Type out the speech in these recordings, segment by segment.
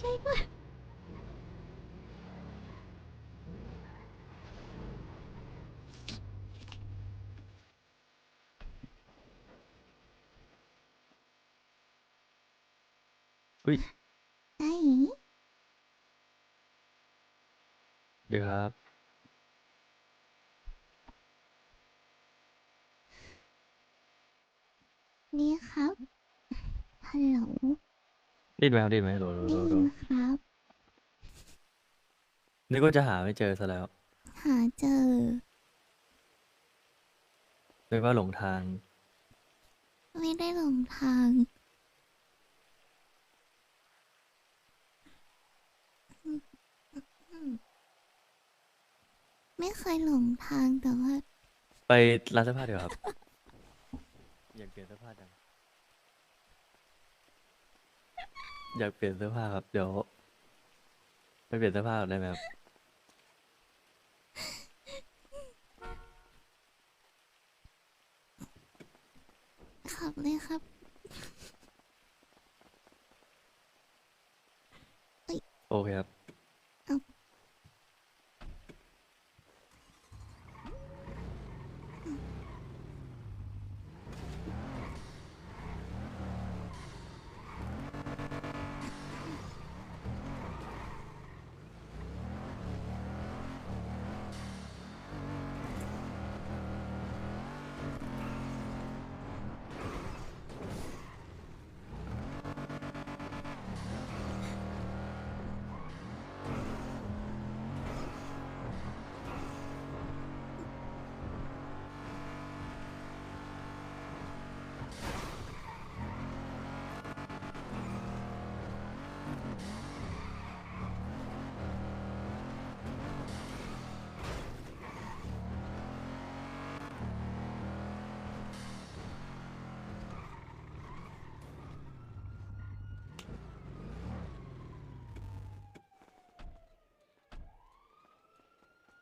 ช่วยด้วยอุ้ย ไอ้ เดี๋ยวครับ นี่ครับ ฮัลโหล ได้ยินไหมครับได้ยินไหมโหลโหลได้โหลโหลยินครับ นึกว่าจะหาไม่เจอซะแล้วหาเจอ นึกว่าหลงทาง ไม่ได้หลงทาง ไม่เคยหลงทางแต่ว่า ไปร้านเสื้อผ้าเดี๋ยวาครับ อยากเปลี่ยนเสื้อผ้าจัง อยากเปลี่ยนเสื้อผ้าครับ เดี๋ยวไปเปลี่ยนเสื้อผ้าก่อนได้ไหมครับ ขับเลยครับ โอเคครับ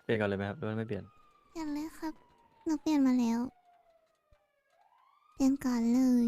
เปลี่ยนก่อนเลยไหมครับหรือว่าไม่เปลี่ยน เปลี่ยนเลยครับ หนูเปลี่ยนมาแล้ว เปลี่ยนก่อนเลย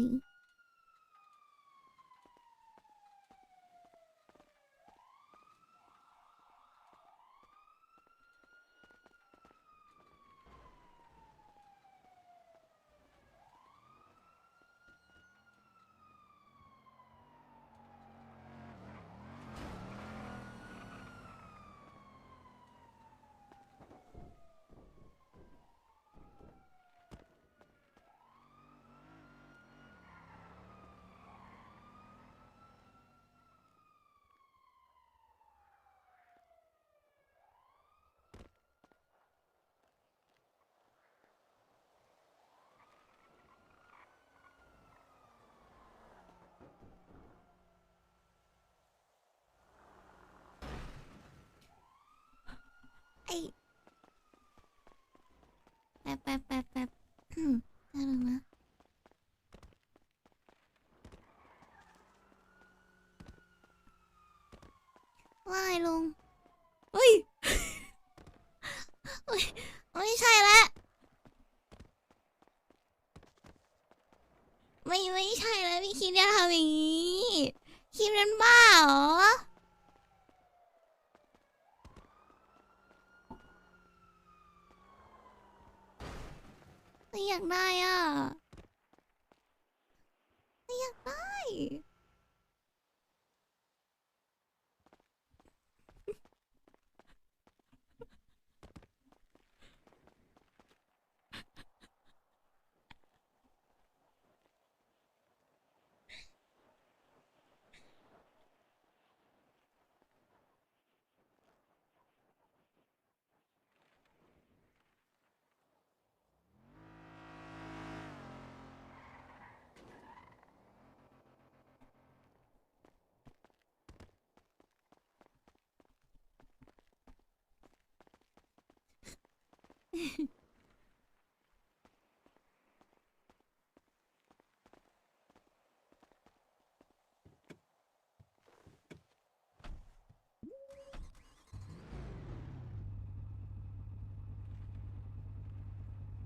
ไอ้แป๊บแป๊บแป๊บแป๊บอืมได้แล้วนะว่าไงลุงอุ้ยอุ้ยไม่ใช่แล้วไม่ไม่ใช่แล้วพี่คิดจะทำอย่างนี้คิดเป็นบ้าเหรอ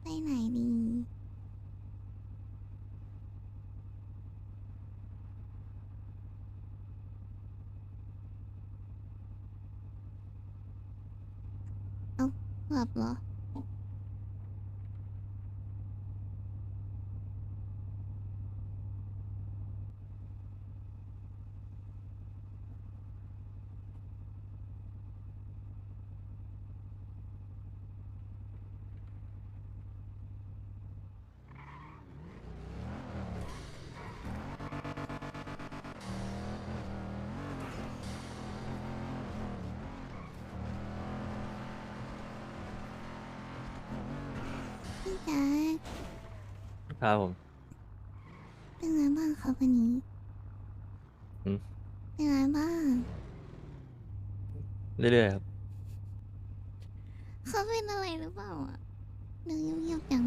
ไปไหนดี เอาหลับเหรอ พี่แจ๊คครับผม เป็นไงบ้างครับวันนี้อืม เป็นไงบ้าง เรื่อยๆครับ เขาเป็นอะไรหรือเปล่าอะดูเงียบๆจัง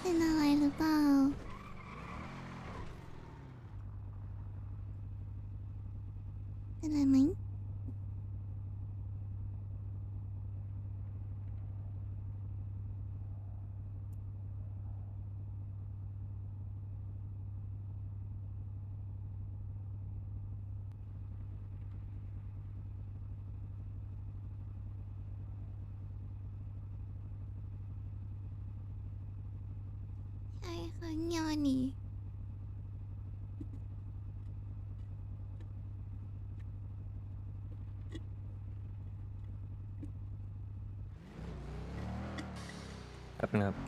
เป็นอะไรหรือเปล่า เป็นอะไร ไหม ใช่ค่ะเงียบวันนี้ แป๊บนึงครับ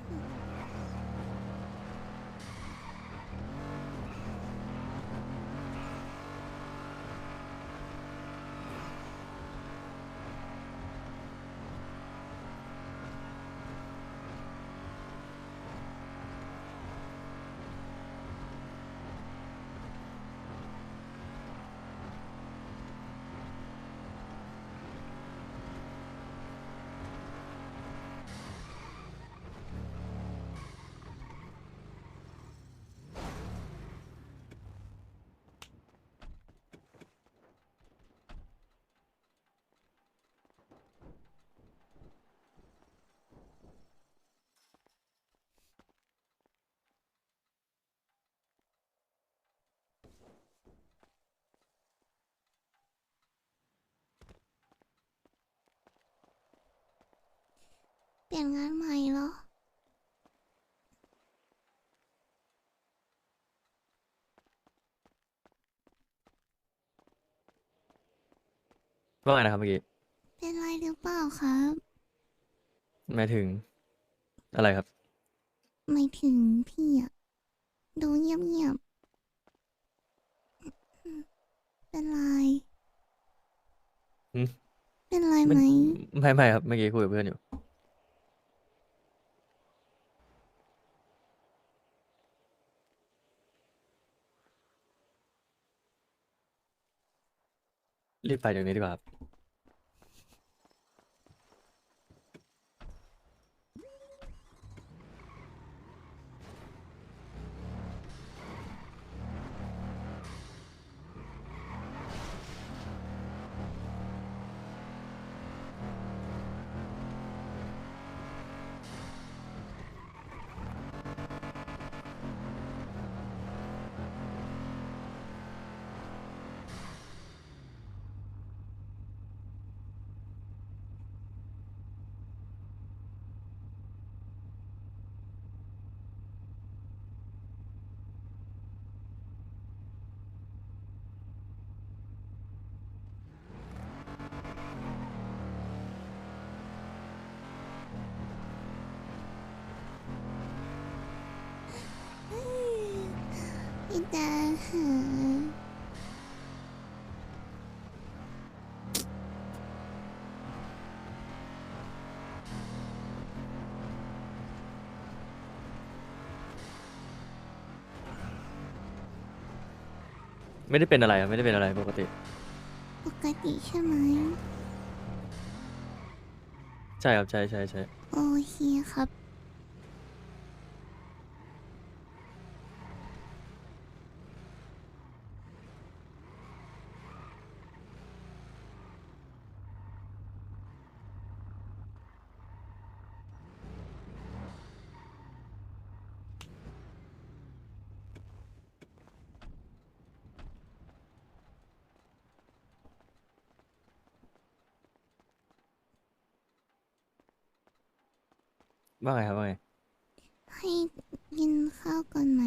ลี่ยนงานใหม่เหรอ ว่าไงนะครับเมื่อกี้ เป็นไรหรือเปล่าครับ หมายถึง อะไรครับหมายถึงพี่อะดูเงียบเงียบๆเป็นไรหืมเป็นไรไม่ไหม ไม่ไม่ครับ เมื่อกี้คุยกับเพื่อนอยู่ รีบไปเดี๋ยวนี้ดีกว่าครับ จ๊คหาไม่ได้เป็นอะไรครับไม่ได้เป็นอะไรปกติ ปกติใช่ไหมใช่ครับใช่ใช่ใช่โอเคครับ ว่าไงครับว่าไง ให้กินข้าวก่อนไหม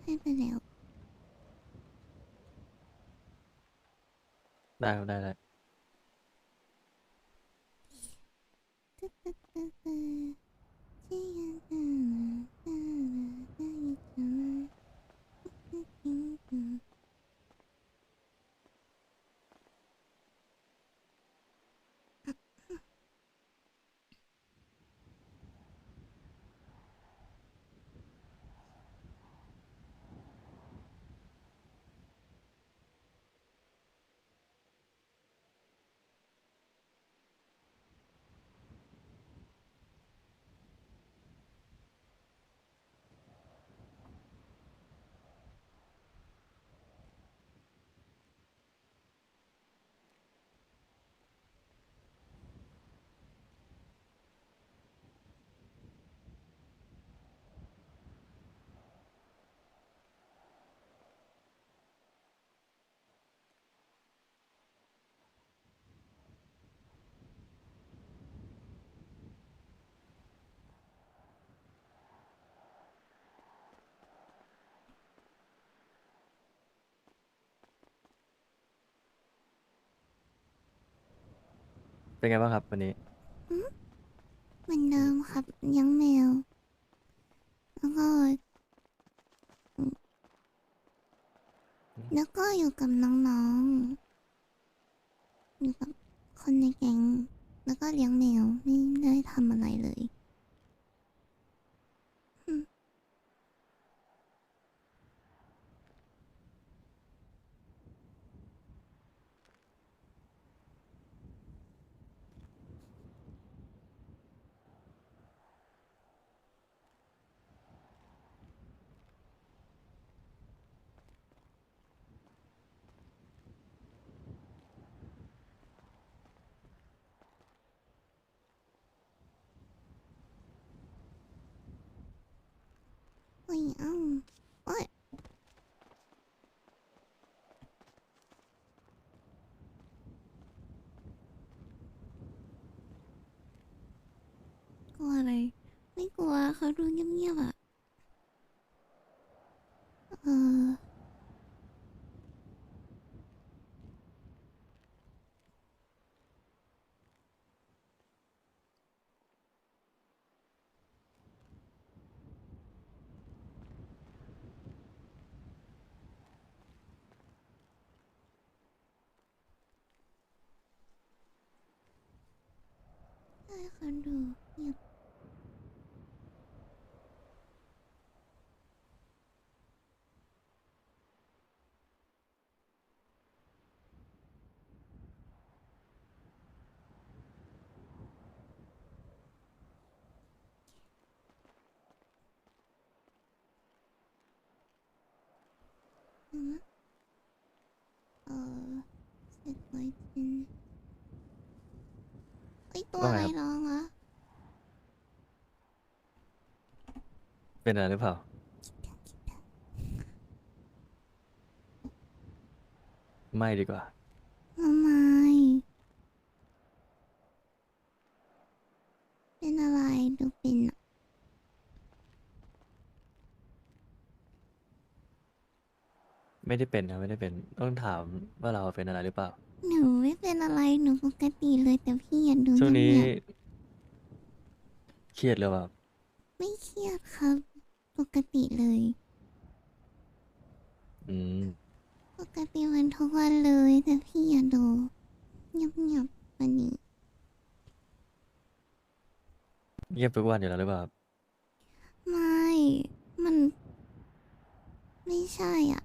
ให้ไปแล้ว ได้ครับได้ได้ ตึ๊ดตึ๊ดตึ๊ดตึ๊ดที่ยังตื่นตื่นตื่นตื่นตื่นตื่น เป็นไงบ้างครับวันนี้ เหมือนเดิมครับเลี้ยังแมว แล้วก็อืมแล้วก็อยู่กับน้องๆอยู่กับคนในแก๊งแล้วก็เลี้ยงแมวไม่ได้ทำอะไรเลยอืม โอ้ยเอ้าโอ้ย กลัวอะไร ไม่กลัวเขาดูเงียบๆอะ เออ ให้เขาดูเงียบอืม เป็นอะไรหรือเปล่า ไม่ดีกว่า ทำไม เป็นอะไรดูเป็นอะไม่ได้เป็นครับไม่ได้เป็น ต้องถามว่าเราเป็นอะไรหรือเปล่า หนูไม่เป็นอะไรหนูปกติเลยแต่พี่อย่าดูช่วงนี้เงียบเครียดหรือเปล่าๆไม่เครียดครับ ปกติเลย อืมปกติมันทุกวันเลย แต่พี่อย่าดูเงียบๆวันนี้ เงียบทุกวันอยู่แล้วหรือเปล่าครับไม่ มัน ไม่ใช่อะ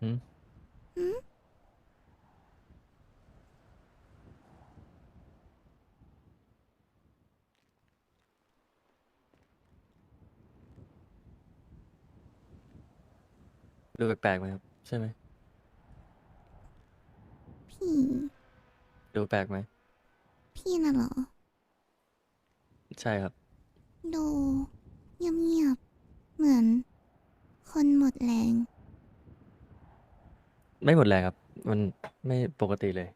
หืมหืม ดูแปลกๆไหมครับ ใช่ไหมพี่ ดูแปลกไหมพี่น่ะเหรอ ใช่ครับ ดูเงียบๆเหมือน คนหมดแรง ไม่หมดแรงครับ มันไม่ปกติเลย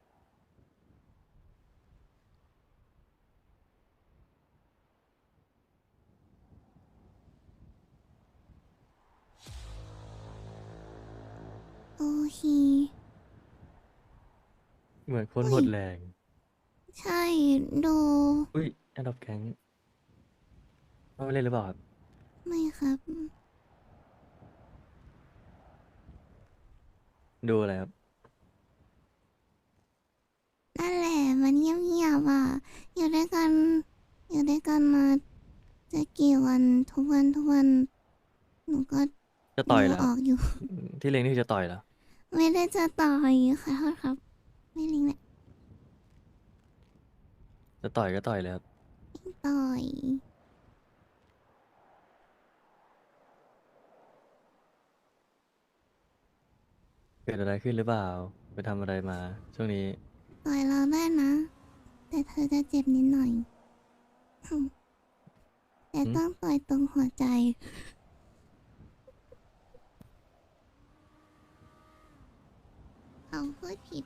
โอเค เหมือนคนอุ้ยหมดแรง ใช่ดู อุ้ยแอดดอปแก๊งเอาไปเล่นหรือเปล่าครับ ไม่ครับ ดูอะไรครับ นั่นแหละมันเงียบๆอะ อยู่ด้วยกัน อยู่ด้วยกันมาจะกี่วันทุกวันทุกวัน หนูก็จะต่อยดูแล้วออกอยู่ ที่เล็งนี่คือจะต่อยแล้วไม่ได้จะต่อยค่ะโทษครับ ไม่ลิงแหละจะต่อยก็ต่อยเลยครับ ต่อย กิดอะไรขึ้นหรือเปล่า ไปทำอะไรมา ช่วงนี้ ต่อยเราได้นะ แต่เธอจะเจ็บนิดหน่อย แต่หืมต้องต่อยตรงหัวใจ เอาพูดผิด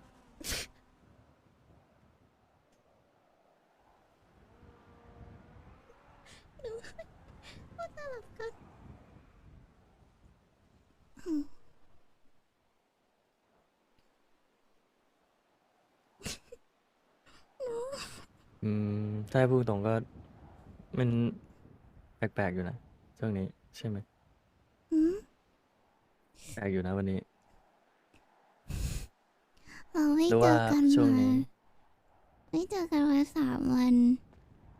หนูพูดตลกกัน อืมอืม ถ้าให้พูดตรงก็มันแปลกๆอยู่นะช่วงนี้ใช่ไหมอืมแปลกอยู่นะวันนี้ เราไม่หรือเจว่าอกันช่วงมานี้ ไม่เจอกันมาสามวัน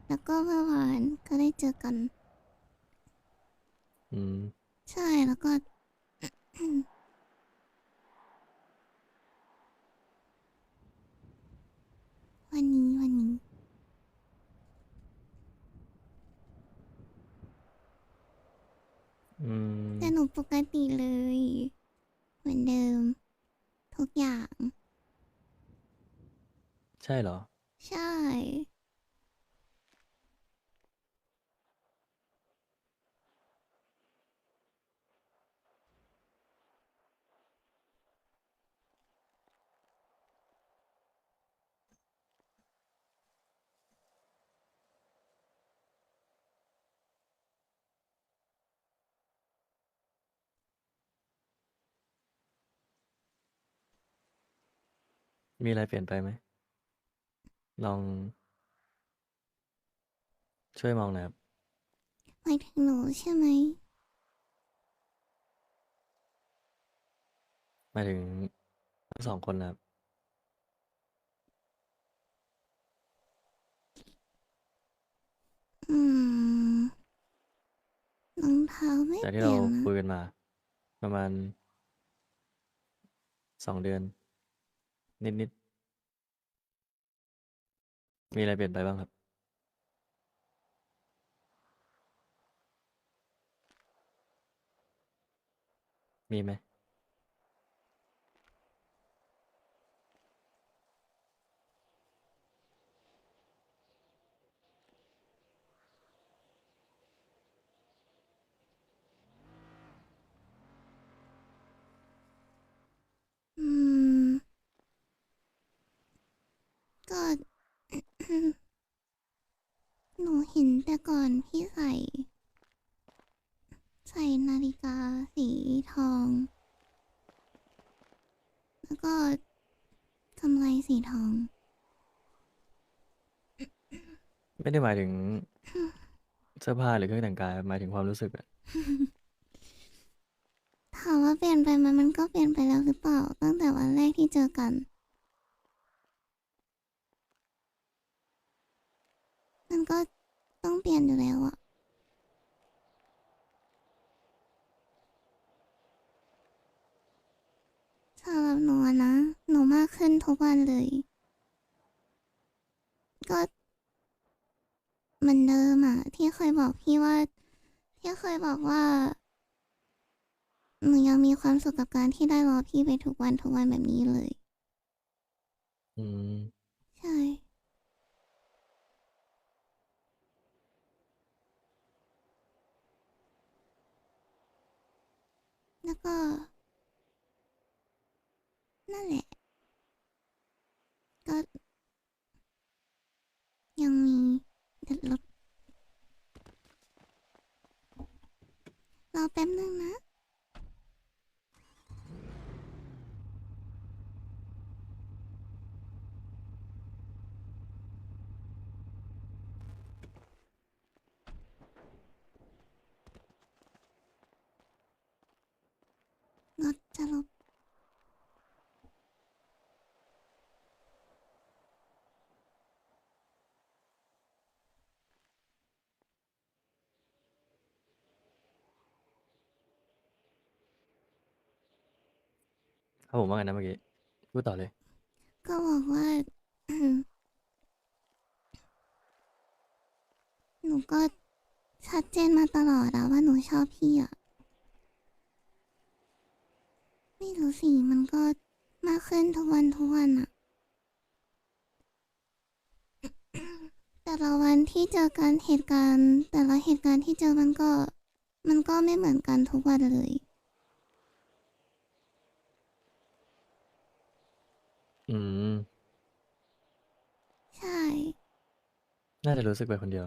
แล้วก็เมื่อวานก็ได้เจอกัน อืม ใช่แล้วก็ วันนี้วันนี้ อืมแต่หนูปกติเลย เหมือนเดิม ทุกอย่าง ใช่เหรอ ใช่ มีอะไรเปลี่ยนไปไหม ลองช่วยมองหน่อยครับหมายถึงหนูใช่ไหม หมายถึงทั้งสองคนนะครับ อืมรองเท้าไม่จากเปที่ลี่เรายนนะ คุยกันมา ประมาณสองเดือน นิดๆ มีอะไรเปลี่ยนไปบ้างครับ มีไหม อืม ก็ หนูเห็นแต่ ก่อนพี่ใส่ ใส่นาฬิกาสีทอง แล้วก็กำไรสีทอง ไม่ได้หมายถึง เสื้อผ้าหรือเครื่องแต่งกายหมายถึงความรู้สึกอะถามว่าเปลี่ยนไปไหมมันก็เปลี่ยนไปแล้วหรือเปล่า ตั้งแต่วันแรกที่เจอกัน มันก็ ต้องเปลี่ยนอยู่แล้วอะสำหรับหนูอะนะ หนูมากขึ้นทุกวันเลย ก็เหมือนเดิมอะที่เคยบอกพี่ว่า ที่เคยบอกว่า หนูยังมีความสุขกับการที่ได้รอพี่ไปทุกวันทุกวันแบบนี้เลย อืม ใช่ แล้วก็ นั่นแหละ ก็ ยังมีเดือดรถรอแป๊บนึงนะ ถ้าผมว่าไงนะเมื่อกี้พูดต่อเลย ก็บอกว่า หนูก็ชัดเจนมาตลอดอะว่าหนูชอบพี่อะไม่รู้สิมันก็มากขึ้นทุกวันทุกวันอะแต่ละวันที่เจอกันเหตุการณ์ แต่ละเหตุการณ์ที่เจอมันก็ มันก็ไม่เหมือนกันทุกวันเลย อืม ใช่น่าจะรู้สึกไปคนเดียว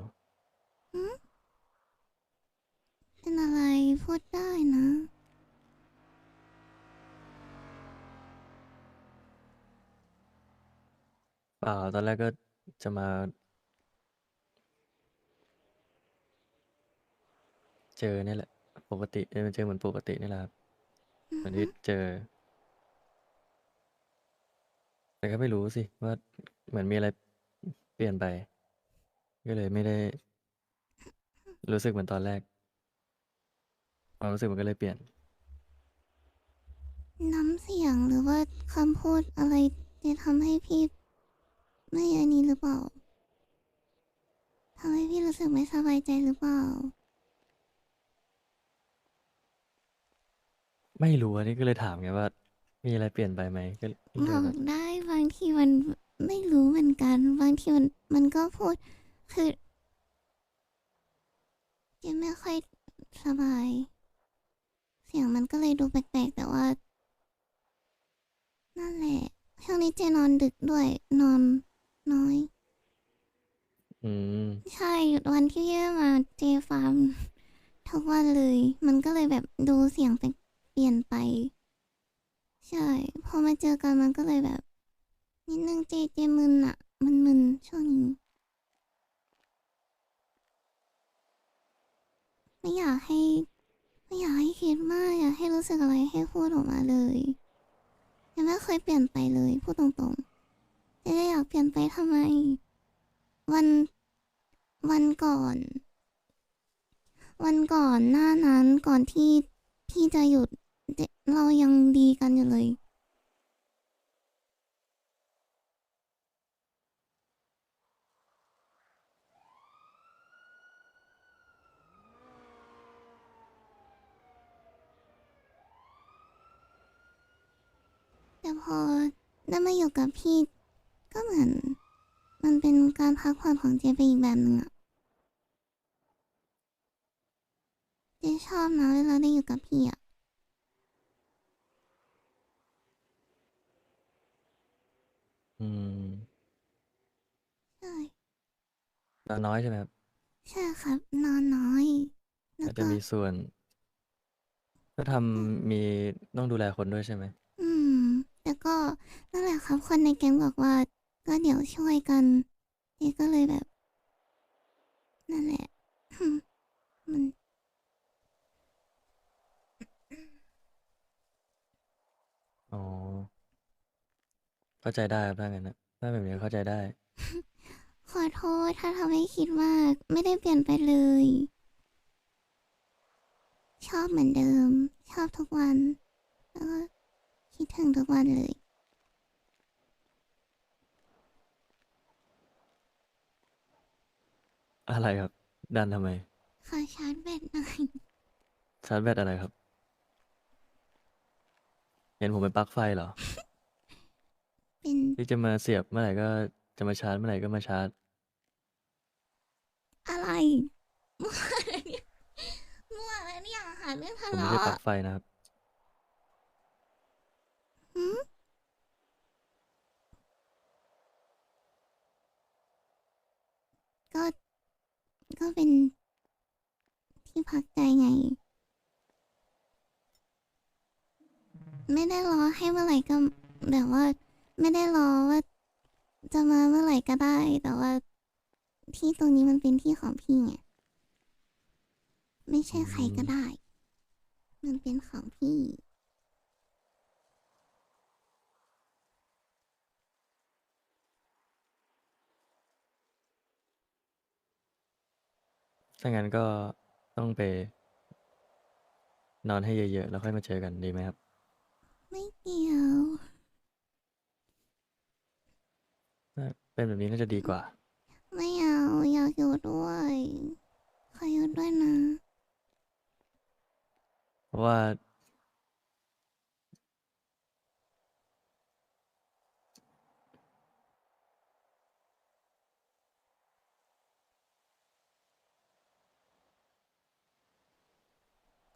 เป็นอะไรพูดได้นะ เปล่า ตอนแรกก็จะมาเจอเนี่ยแหละ ปกติเออเจอเหมือนปกตินี่แหละครับ อืเหอมือนฮึที่เจอ แต่ก็ไม่รู้สิว่าเหมือนมีอะไรเปลี่ยนไป ก็เลยไม่ได้ รู้สึกเหมือนตอนแรกความรู้สึกมันก็เลยเปลี่ยน น้ำเสียงหรือว่าคำพูดอะไรจะทำให้พี่ ไม่อันนี้หรือเปล่าทำให้พี่รู้สึกไม่สบายใจหรือเปล่า ไม่รู้อันนี้ก็เลยถามไงว่า มีอะไรเปลี่ยนไปไหมก็เลยบอแบกบได้บางทีมันไม่รู้เหมือนกัน บางทีมันมันก็พูดคือเจะไม่ค่อยสบาย เสียงมันก็เลยดูแปลกๆแต่ว่า นั่นแหละช่วงนี้เจนอนดึกด้วยนอนน้อย อืมใช่วันที่เย่มาเจฟาร์มทุกวันเลย มันก็เลยแบบดูเสียงไปเปลี่ยนไป ใช่ พอมาเจอกันมันก็เลยแบบ นิดนึงเจเจมึนอะมันมึนช่วงนี้ ไม่อยากให้ ไม่อยากให้คิดมากอยากให้รู้สึกอะไรให้พูดออกมาเลยยังไม่เคยเปลี่ยนไปเลยพูดตรงๆจะอยากเปลี่ยนไปทำไม วันวันก่อน วันก่อนหน้านั้นก่อนที่ที่จะหยุด เรายังดีกันอยู่เลย แต่พอได้มาอยู่กับพี่ ก็เหมือน มันเป็นการพักผ่อนของเจไปอีกแบบหนึ่งอะเจชอบนะเวลาได้อยู่กับพี่อะ อืมใช่นอนน้อยใช่ไหมครับใช่ครับ นอนน้อยแล้วอาจจะก็มีส่วนก็ทำมีต้องดูแลคนด้วยใช่ไหมอืม แต่ก็นั่นแหละครับ คนในแก๊งบอกว่า ก็เดี๋ยวช่วยกันเจก็เลยแบบนั่นแหละ มัน อ๋อ เข้าใจได้ครับถ้างั้นนะถ้าแบบนี้เข้าใจได้ ขอโทษถ้าทำให้คิดมาก ไม่ได้เปลี่ยนไปเลย ชอบเหมือนเดิม ชอบทุกวัน แล้วก็คิดถึงทุกวันเลย อะไรครับ ดันทำไม ขอชาร์จแบตหน่อย ชาร์จแบตอะไรครับ เห็นผมเป็นปลั๊กไฟเหรอ เป็น ที่จะมาเสียบเมื่อไหร่ก็จะมาชาร์จเมื่อไหร่ก็มาชาร์จ อะไรมั่วอะไรเนี่ยมั่วอะไรเนี่ยหาเรื่องทะผมไม่เลาะใช่ปลั๊กไฟนะครับ หืมก็ ก็เป็นที่พักใจไง ไม่ได้รอให้เมื่อไหร่ก็แบบว่า ไม่ได้รอว่า จะมาเมื่อไหร่ก็ได้ แต่ว่า ที่ตรงนี้มันเป็นที่ของพี่ไงไม่ใช่ใครก็ได้ มันเป็นของพี่ ถ้างั้นก็ต้องไป นอนให้เยอะๆ แล้วค่อยมาเจอกันดีไหมครับ ไม่เกี่ยว ถ้า เป็นแบบนี้น่าจะดีกว่า ไม่เอาอยากอยู่ด้วยขออยู่ด้วยนะ เพราะว่า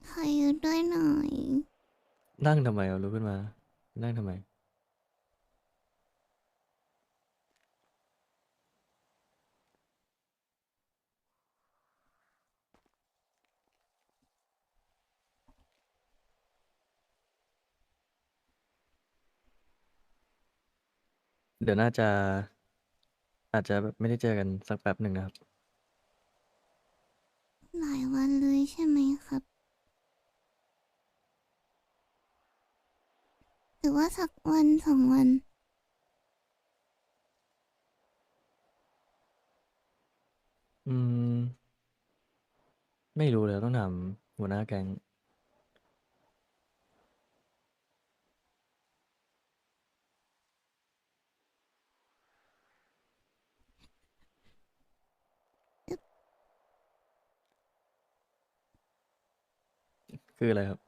ขออยู่ด้วยหน่อย นั่งทำไมเอาลุกขึ้นมา นั่งทำไม เดี๋ยวน่าจะ อาจจะแบบไม่ได้เจอกันสักแป๊บหนึ่งนะครับ หลายวันเลยใช่ไหมครับ หรือว่าสักวันสองวัน อืม ไม่รู้เลยต้องถามหัวหน้าแก๊ง คืออะไรครับ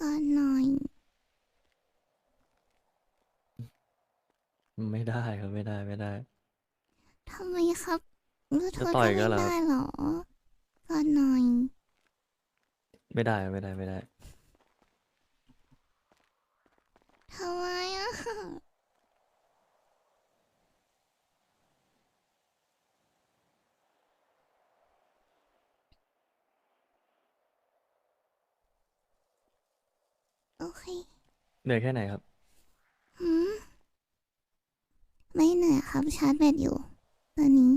ก่อนหน่อย ไม่ได้ครับไม่ได้ไม่ได้ ทำไมครับรู้จะโทษต่อยก็กันไม่เหรอได้เหรอก่อนหน่อย ไม่ได้ไม่ได้ไม่ได้ ทำไมอะ โอเคเหนื่อยแค่ไหนครับ หืมไม่เหนื่อยครับชาร์จแบตอยู่ ตอนนี้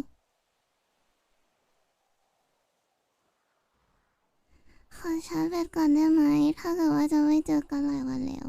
ขอชาร์จแบตก่อนได้ไหม ถ้าเกิดว่าจะไม่เจอกันหลายวันแล้ว